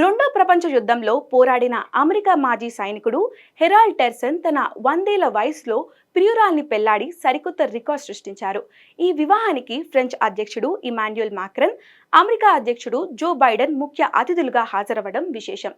రెండో ప్రపంచ యుద్ధంలో పోరాడిన అమెరికా మాజీ సైనికుడు హెరాల్డ్ టెర్సన్ తన వందేళ్ళ వయసులో ప్రియురాల్ని పెళ్ళాడి సరికొత్త రికార్డ్ సృష్టించారు. ఈ వివాహానికి ఫ్రెంచ్ అధ్యక్షుడు ఇమాన్యుయల్ మాక్రన్ అమెరికా అధ్యక్షుడు జో బైడెన్ ముఖ్య అతిథులుగా హాజరవ్వడం విశేషం.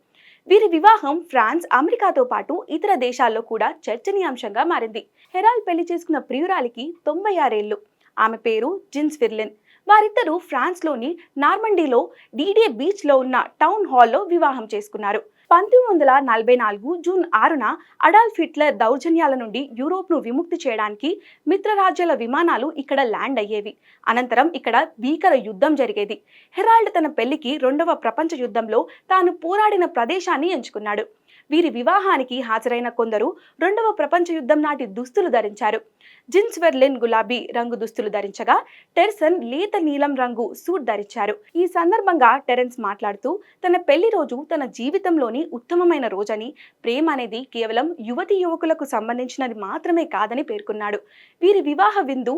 వీరి వివాహం ఫ్రాన్స్ అమెరికాతో పాటు ఇతర దేశాల్లో కూడా చర్చనీయాంశంగా మారింది. హెరాల్డ్ పెళ్ళి చేసుకున్న ప్రియురాలికి తొంభై ఆరేళ్ళు ఆమె పేరు జిన్స్ ఫిర్లిన్. వారిద్దరూ ఫ్రాన్స్లోని నార్మండీలో డీడే బీచ్లో ఉన్న టౌన్ హాల్లో వివాహం చేసుకున్నారు. పంతొమ్మిది వందల నలభై నాలుగు జూన్ ఆరున అడాల్ఫ్ హిట్లర్ దౌర్జన్యాల నుండి యూరోప్ను విముక్తి చేయడానికి మిత్రరాజ్యాల విమానాలు ఇక్కడ ల్యాండ్ అయ్యేవి. అనంతరం ఇక్కడ భీకర యుద్ధం జరిగేది. హెరాల్డ్ తన పెళ్ళికి రెండవ ప్రపంచ యుద్ధంలో తాను పోరాడిన ప్రదేశాన్ని ఎంచుకున్నాడు. వీరి వివాహానికి హాజరైన కొందరు రెండవ ప్రపంచ యుద్ధం నాటి దుస్తులు ధరించారు. జిన్స్ వెర్లిన్ గులాబీ రంగు దుస్తులు ధరించగా టెర్సన్ లేత నీలం రంగు సూట్ ధరించారు. ఈ సందర్భంగా టెరెన్స్ మాట్లాడుతూ తన పెళ్ళి రోజు తన జీవితంలోని ఉత్తమమైన రోజని ప్రేమ అనేది కేవలం యువతి యువకులకు సంబంధించినది మాత్రమే కాదని పేర్కొన్నాడు. వీరి వివాహ విందు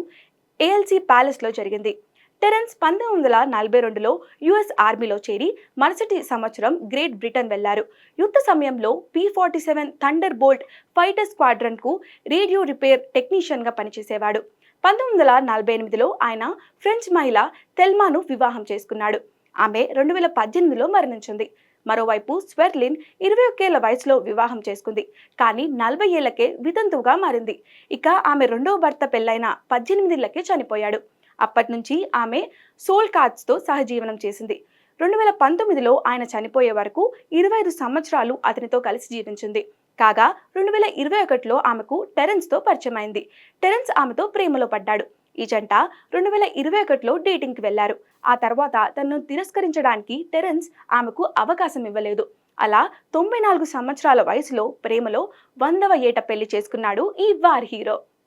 ఏఎల్సీ ప్యాలెస్లో జరిగింది. టెరెన్స్ పంతొమ్మిది వందల నలభై రెండులో యుఎస్ ఆర్మీలో చేరి మరుసటి సంవత్సరం గ్రేట్ బ్రిటన్ వెళ్ళారు యుద్ధ సమయంలో P forty seven thunder bolt fighter స్క్వాడ్రన్కు radio repair టెక్నీషియన్గా పనిచేసేవాడు. పంతొమ్మిది వందల నలభై ఎనిమిదిలో ఆయన ఫ్రెంచ్ మహిళ తెల్మాను వివాహం చేసుకున్నాడు. ఆమె రెండు వేల పద్దెనిమిదిలో మరణించింది. మరోవైపు స్వెర్లిన్ ఇరవై ఒకేళ్ళ వయసులో వివాహం చేసుకుంది. కానీ నలభై ఏళ్ళకే వితంతువుగా మారింది. ఇక ఆమె రెండవ భర్త పెళ్ళైన పద్దెనిమిదిళ్ళకే చనిపోయాడు. అప్పటి నుంచి ఆమె సోల్ కార్డ్స్తో సహజీవనం చేసింది. రెండు వేల పంతొమ్మిదిలో ఆయన చనిపోయే వరకు ఇరవై ఐదు సంవత్సరాలు అతనితో కలిసి జీవించింది. కాగా రెండు వేల ఇరవై ఒకటిలో ఆమెకు టెరెన్స్తో పరిచయమైంది. టెరెన్స్ ఆమెతో ప్రేమలో పడ్డాడు. ఈ జంట రెండు వేల ఇరవై ఒకటిలో డేటింగ్కి వెళ్ళారు. ఆ తర్వాత తనను తిరస్కరించడానికి టెరెన్స్ ఆమెకు అవకాశం ఇవ్వలేదు. అలా తొంభై నాలుగు సంవత్సరాల వయసులో ప్రేమలో వందవ ఏట పెళ్ళి చేసుకున్నాడు ఈ వార్ హీరో.